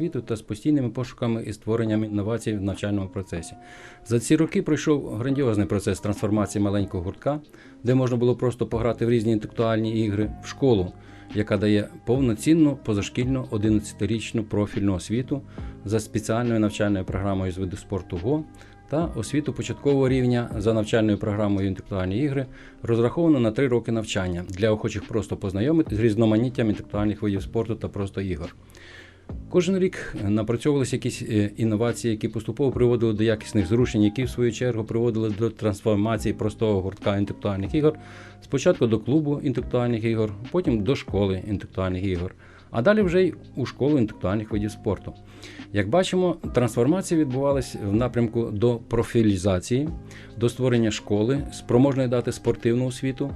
освітою та з постійними пошуками і створенням інновацій в навчальному процесі. За ці роки пройшов грандіозний процес трансформації маленького гуртка, де можна було просто пограти в різні інтелектуальні ігри в школу, яка дає повноцінну позашкільну 11-річну профільну освіту за спеціальною навчальною програмою з виду спорту ГО та освіту початкового рівня за навчальною програмою інтелектуальні ігри, розраховано на три роки навчання для охочих просто познайомити з різноманіттям інтелектуальних видів спорту та просто ігор. Кожен рік напрацьовувалися якісь е, інновації, які поступово приводили до якісних зрушень, які в свою чергу приводили до трансформації простого гуртка інтелектуальних ігор. Спочатку до клубу інтелектуальних ігор, потім до школи інтелектуальних ігор, а далі вже й у школу інтелектуальних видів спорту. Як бачимо, трансформація відбувалася в напрямку до профілізації, до створення школи, спроможної дати спортивну освіту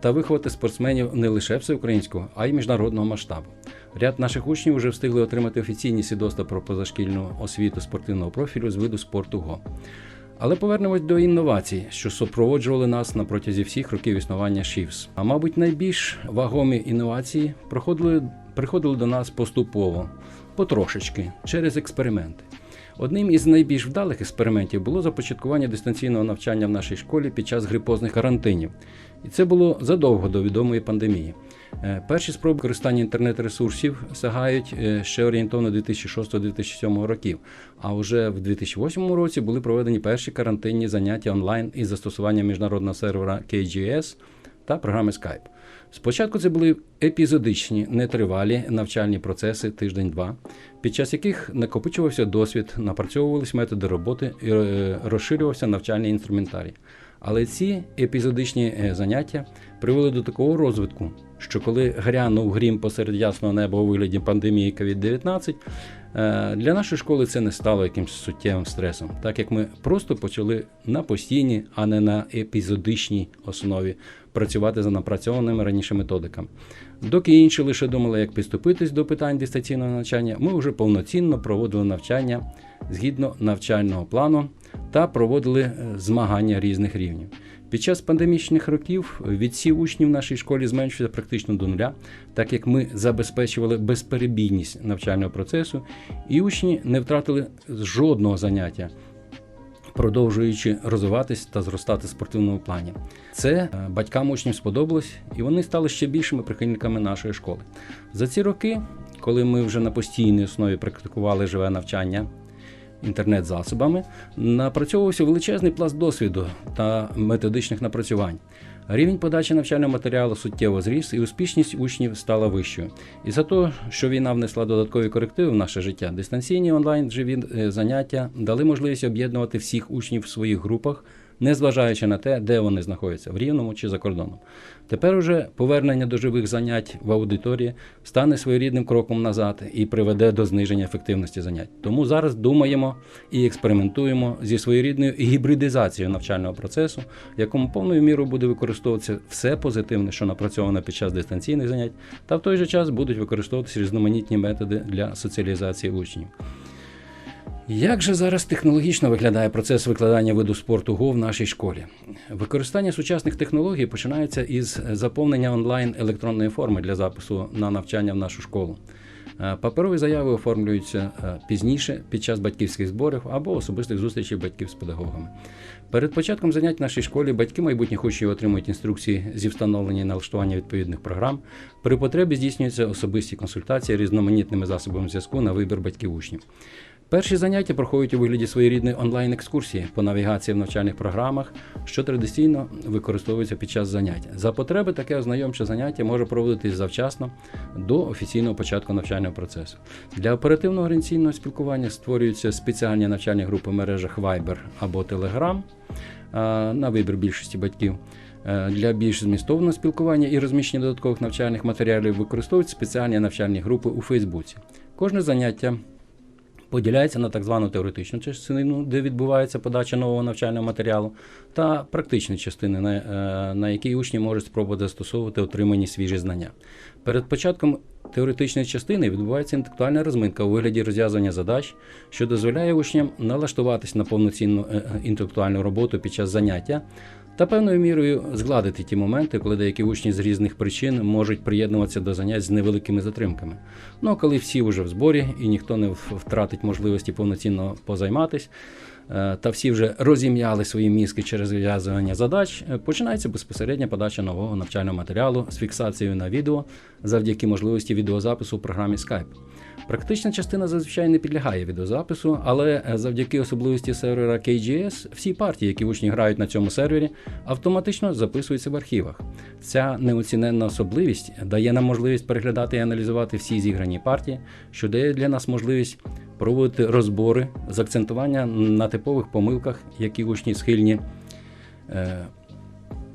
та виховати спортсменів не лише всеукраїнського, а й міжнародного масштабу. Ряд наших учнів вже встигли отримати офіційні свідоцтва про позашкільну освіту спортивного профілю з виду спорту ГО. Але повернемось до інновацій, що супроводжували нас на протязі всіх років існування ШІВС. А мабуть, найбільш вагомі інновації проходили, приходили до нас поступово, потрошечки, через експерименти. Одним із найбільш вдалих експериментів було започаткування дистанційного навчання в нашій школі під час грипозних карантинів. І це було задовго до відомої пандемії. Е, Перші спроби використання інтернет-ресурсів сягають е, ще орієнтовно 2006-2007 років. А вже в 2008 році були проведені перші карантинні заняття онлайн із застосуванням міжнародного сервера KGS та програми Skype. Спочатку це були епізодичні, нетривалі навчальні процеси тиждень-два, під час яких накопичувався досвід, напрацьовувалися методи роботи і е, розширювався навчальний інструментарій. Але ці епізодичні е, заняття привели до такого розвитку, що коли грянув грім посеред ясного неба у вигляді пандемії COVID-19, е, для нашої школи це не стало якимось суттєвим стресом, так як ми просто почали на постійній, а не на епізодичній основі працювати за напрацьованими раніше методиками. Доки інші лише думали, як підступитись до питань дистанційного навчання, ми вже повноцінно проводили навчання згідно навчального плану та проводили е, змагання різних рівнів. Під час пандемічних років відсів учнів в нашій школі зменшився практично до нуля, так як ми забезпечували безперебійність навчального процесу, і учні не втратили жодного заняття, продовжуючи розвиватись та зростати в спортивному плані. Це е, батькам учнів сподобалось, і вони стали ще більшими прихильниками нашої школи. За ці роки, коли ми вже на постійній основі практикували живе навчання інтернет-засобами, напрацьовувався величезний пласт досвіду та методичних напрацювань. Рівень подачі навчального матеріалу суттєво зріс, і успішність учнів стала вищою. І за те, що війна внесла додаткові корективи в наше життя, дистанційні онлайн живі е, заняття дали можливість об'єднувати всіх учнів в своїх групах, незважаючи на те, де вони знаходяться в Рівному чи за кордоном. Тепер уже повернення до живих занять в аудиторії стане своєрідним кроком назад і приведе до зниження ефективності занять. Тому зараз думаємо і експериментуємо зі своєрідною гібридизацією навчального процесу, в якому повною мірою буде використовуватися все позитивне, що напрацьовано під час дистанційних занять, та в той же час будуть використовуватися різноманітні методи для соціалізації учнів. Як же зараз технологічно виглядає процес викладання виду спорту ГО в нашій школі? Використання сучасних технологій починається із заповнення онлайн електронної форми для запису на навчання в нашу школу. Е, Паперові заяви оформлюються е, пізніше під час батьківських зборів або особистих зустрічей батьків з педагогами. Перед початком занять в нашій школі батьки майбутніх учнів отримують інструкції зі встановлення і налаштування відповідних програм. При потребі здійснюються особисті консультації різноманітними засобами зв'язку на вибір батьків учнів. Перші заняття проходять у вигляді своєрідної онлайн-екскурсії по навігації в навчальних програмах, що традиційно використовується під час занять. За потреби таке ознайомче заняття може проводитись завчасно до офіційного початку навчального процесу. Для оперативного організаційного спілкування створюються спеціальні навчальні групи в мережах Viber або Telegram на вибір більшості батьків. Е, Для більш змістовного спілкування і розміщення додаткових навчальних матеріалів використовують спеціальні навчальні групи у Фейсбуці. Кожне заняття поділяється на так звану теоретичну частину, де відбувається подача нового навчального матеріалу, та практичні частини, на, е, на які учні можуть спробувати застосовувати отримані свіжі знання. Перед початком теоретичної частини відбувається інтелектуальна розминка у вигляді розв'язування задач, що дозволяє учням налаштуватись на повноцінну е, інтелектуальну роботу під час заняття та певною мірою згладити ті моменти, коли деякі учні з різних причин можуть приєднуватися до занять з невеликими затримками. Ну а коли всі вже в зборі і ніхто не втратить можливості повноцінно позайматись, е, та всі вже розім'яли свої мізки через зв'язування задач, е, починається безпосередня подача нового навчального матеріалу з фіксацією на відео завдяки можливості відеозапису в програмі Skype. Практична частина зазвичай не підлягає відеозапису, але е, завдяки особливості сервера KGS всі партії, які учні грають на цьому сервері, автоматично записуються в архівах. Ця неоціненна особливість дає нам можливість переглядати і аналізувати всі зіграні партії, що дає для нас можливість проводити розбори з акцентування на типових помилках, які учні схильні. е,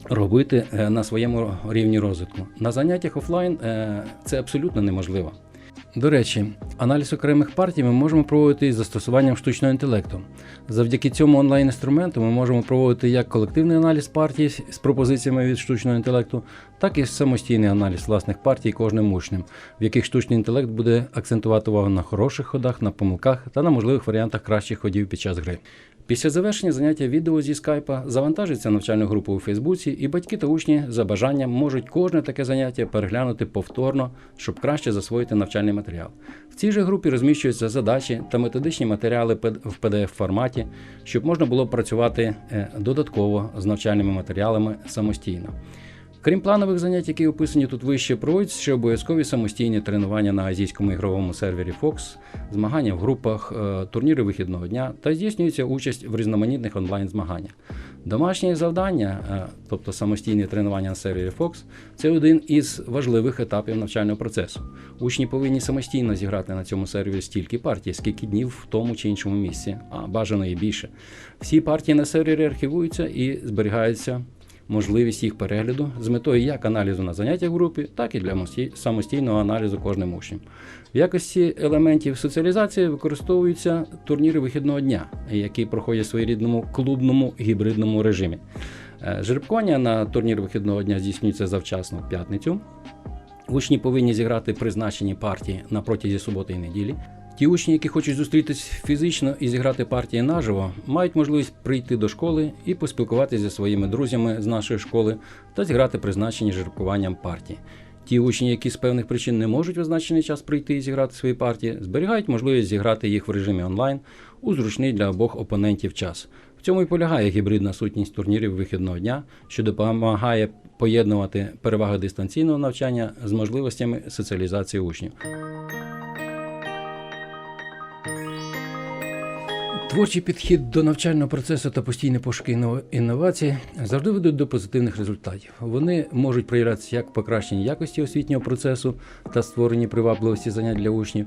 Робити е, на своєму рівні розвитку. На заняттях офлайн це абсолютно неможливо. До речі, аналіз окремих партій ми можемо проводити із застосуванням штучного інтелекту. Завдяки цьому онлайн-інструменту ми можемо проводити як колективний аналіз партій з пропозиціями від штучного інтелекту, так і самостійний аналіз власних партій кожним учнем, в яких штучний інтелект буде акцентувати увагу на хороших ходах, на помилках та на можливих варіантах кращих ходів під час гри. Після завершення заняття відео зі скайпа завантажиться навчальну групу у Фейсбуці, і батьки та учні за бажанням можуть кожне таке заняття переглянути повторно, щоб краще засвоїти навчальний матеріал. В цій же групі розміщуються задачі та методичні матеріали в pdf форматі, щоб можна було працювати е, додатково з навчальними матеріалами самостійно. Крім планових занять, які описані тут вище, проводяться ще обов'язкові самостійні тренування на азійському ігровому сервері Fox, змагання в групах, е, турніри вихідного дня та здійснюється участь в різноманітних онлайн-змаганнях. Домашнє завдання, е, тобто самостійне тренування на сервері Fox, це один із важливих етапів навчального процесу. Учні повинні самостійно зіграти на цьому сервері стільки партій, скільки днів в тому чи іншому місці, а бажано і більше. Всі партії на сервері архівуються і зберігаються можливість їх перегляду з метою як аналізу на заняттях в групі, так і для самостійного аналізу кожним учнем. В якості елементів соціалізації використовуються турніри вихідного дня, які проходять в своєрідному клубному гібридному режимі. Е, Жеребкування на турнір вихідного дня здійснюється завчасно в п'ятницю. Учні повинні зіграти призначені партії на протязі суботи і неділі. Ті учні, які хочуть зустрітись фізично і зіграти партії наживо, мають можливість прийти до школи і поспілкуватися зі своїми друзями з нашої школи та зіграти призначені жеребкуванням партії. Ті учні, які з певних причин не можуть в визначений час прийти і зіграти свої партії, зберігають можливість зіграти їх в режимі онлайн у зручний для обох опонентів час. В цьому і полягає гібридна сутність турнірів вихідного дня, що допомагає поєднувати переваги дистанційного навчання з можливостями соціалізації учнів. Творчий підхід до навчального процесу та постійні пошуки інно- інновацій завжди ведуть до позитивних результатів. Вони можуть проявлятися як покращенні якості освітнього процесу та створенні привабливості занять для учнів,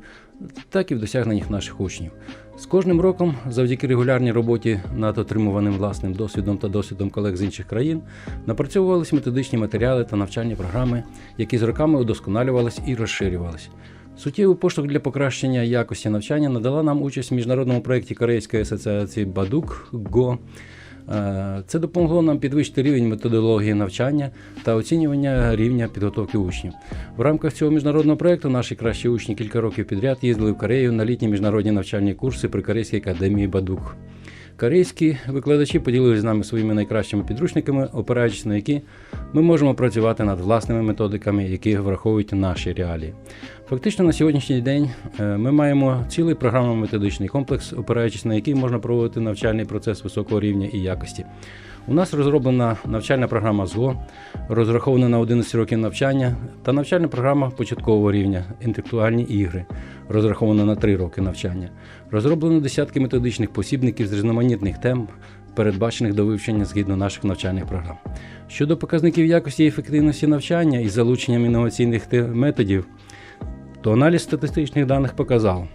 так і в досягненнях наших учнів. З кожним роком, завдяки регулярній роботі над отримуваним власним досвідом та досвідом колег з інших країн, напрацьовувалися методичні матеріали та навчальні програми, які з роками удосконалювались і розширювались. Суттєвий поштовх для покращення якості навчання надала нам участь в міжнародному проєкті Корейської асоціації Бадук ГО. Е, Це допомогло нам підвищити рівень методології навчання та оцінювання рівня підготовки учнів. В рамках цього міжнародного проєкту наші кращі учні кілька років підряд їздили в Корею на літні міжнародні навчальні курси при Корейській академії Бадук. Корейські викладачі поділилися з нами своїми найкращими підручниками, опираючись на які ми можемо працювати над власними методиками, які враховують наші реалії. Фактично на сьогоднішній день е, ми маємо цілий програмно-методичний комплекс, опираючись на який можна проводити навчальний процес високого рівня і якості. У нас розроблена навчальна програма ЗГО, розрахована на 11 років навчання, та навчальна програма початкового рівня інтелектуальні ігри, розрахована на 3 роки навчання. Розроблено десятки методичних посібників з різноманітних тем, передбачених до вивчення згідно наших навчальних програм. Щодо показників якості і ефективності навчання із залученням інноваційних методів, то аналіз статистичних даних показав,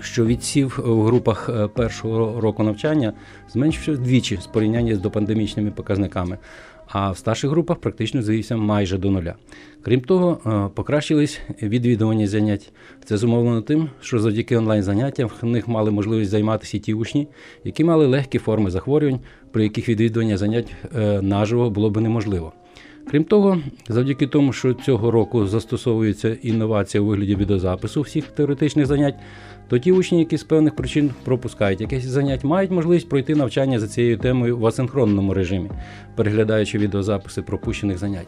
що відсів в групах е, першого року навчання зменшився вдвічі з порівняння з допандемічними показниками, а в старших групах практично звівся майже до нуля. Крім того, е, покращились відвідування занять. Це зумовлено тим, що завдяки онлайн-заняттям в них мали можливість займатися і ті учні, які мали легкі форми захворювань, при яких відвідування занять е, наживо було б неможливо. Крім того, завдяки тому, що цього року застосовується інновація у вигляді відеозапису всіх теоретичних занять, то ті учні, які з певних причин пропускають якесь занять, мають можливість пройти навчання за цією темою в асинхронному режимі, переглядаючи відеозаписи пропущених занять.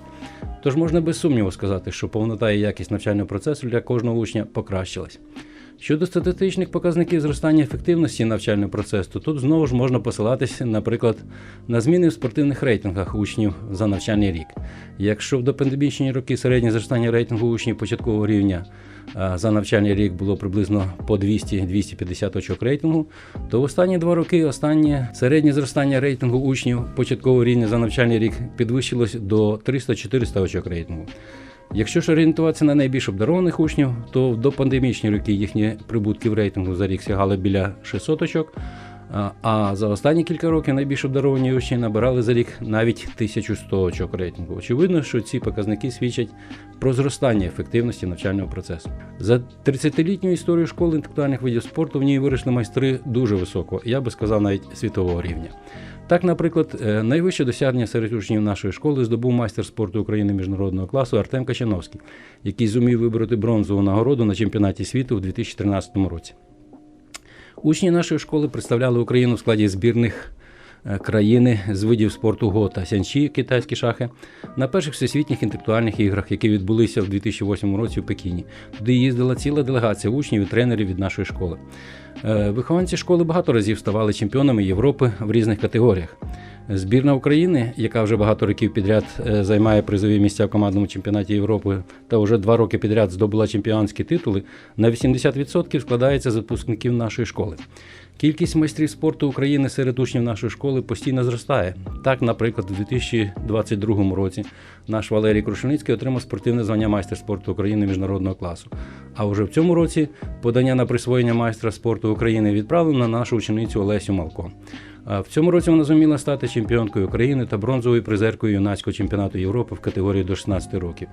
Тож можна без сумніву сказати, що повнота і якість навчального процесу для кожного учня покращилась. Щодо статистичних показників зростання ефективності навчального процесу, тут знову ж можна посилатися, наприклад, на зміни в спортивних рейтингах учнів за навчальний рік. Якщо в допандемічні роки середнє зростання рейтингу учнів початкового рівня за навчальний рік було приблизно по 200-250 очок рейтингу, то в останні два роки останнє середнє зростання рейтингу учнів початкового рівня за навчальний рік підвищилось до 300-400 очок рейтингу. Якщо ж орієнтуватися на найбільш обдарованих учнів, то в допандемічні роки їхні прибутки в рейтингу за рік сягали біля 600 очок. а- за останні кілька років найбільш обдаровані учні набирали за рік навіть 1100 очок рейтингу. Очевидно, що ці показники свідчать про зростання ефективності навчального процесу. За 30-літню історію школи інтелектуальних видів спорту в ній вирішли майстри дуже високого, я би сказав, навіть світового рівня. Так, наприклад, е, найвище досягнення серед учнів нашої школи здобув майстер спорту України міжнародного класу Артем Качановський, який зумів вибороти бронзову нагороду на чемпіонаті світу у 2013 році. Учні нашої школи представляли Україну в складі збірних країни з видів спорту го та сянчі китайські шахи на перших всесвітніх інтелектуальних іграх, які відбулися в 2008 році в Пекіні. Туди їздила ціла делегація учнів і тренерів від нашої школи. Е, Вихованці школи багато разів ставали чемпіонами Європи в різних категоріях. Збірна України, яка вже багато років підряд е, займає призові місця в командному чемпіонаті Європи та вже два роки підряд здобула чемпіонські титули, на 80% складається з випускників нашої школи. Кількість майстрів спорту України серед учнів нашої школи постійно зростає. Так, наприклад, у 2022 році наш Валерій Крушеницький отримав спортивне звання майстер спорту України міжнародного класу. А вже в цьому році подання на присвоєння майстра спорту України відправлено на нашу ученицю Олесю Малко. В цьому році вона зуміла стати чемпіонкою України та бронзовою призеркою юнацького чемпіонату Європи в категорії до 16 років.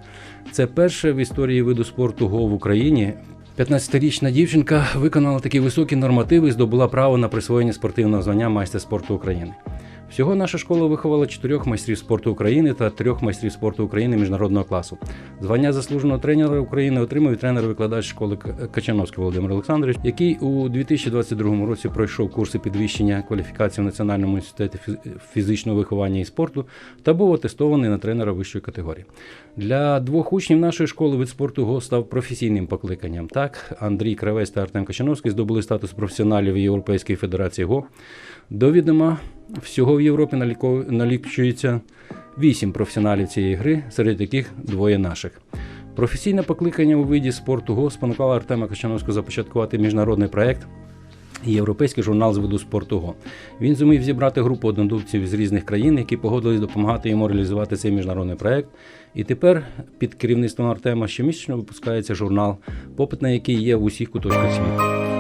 Це перше в історії виду спорту ГО в Україні. 15-річна дівчинка виконала такі високі нормативи і здобула право на присвоєння спортивного звання майстер спорту України. Всього наша школа виховала чотирьох майстрів спорту України та трьох майстрів спорту України міжнародного класу. Звання заслуженого тренера України отримав тренер-викладач школи Качановський Володимир Олександрович, який у 2022 році пройшов курси підвищення кваліфікації в Національному фіз- фізичного виховання і спорту та був атестований на тренера вищої категорії. Для двох учнів нашої школи вид спорту ГО став професійним покликанням. Так, Андрій Кравець та Артем Качановський здобули статус професіоналів Європейської федерації ГО. До відома, всього в Європі налічується вісім професіоналів цієї гри, серед яких двоє наших. Професійне покликання у виді спорту ГО спонукало Артема Качановського започаткувати міжнародний проект Європейський журнал з виду спорту ГО. Він зумів зібрати групу однодумців з різних країн, які погодились допомагати йому реалізувати цей міжнародний проект. І тепер під керівництвом Артема щомісячно випускається журнал, попит на який є в усіх куточках світу.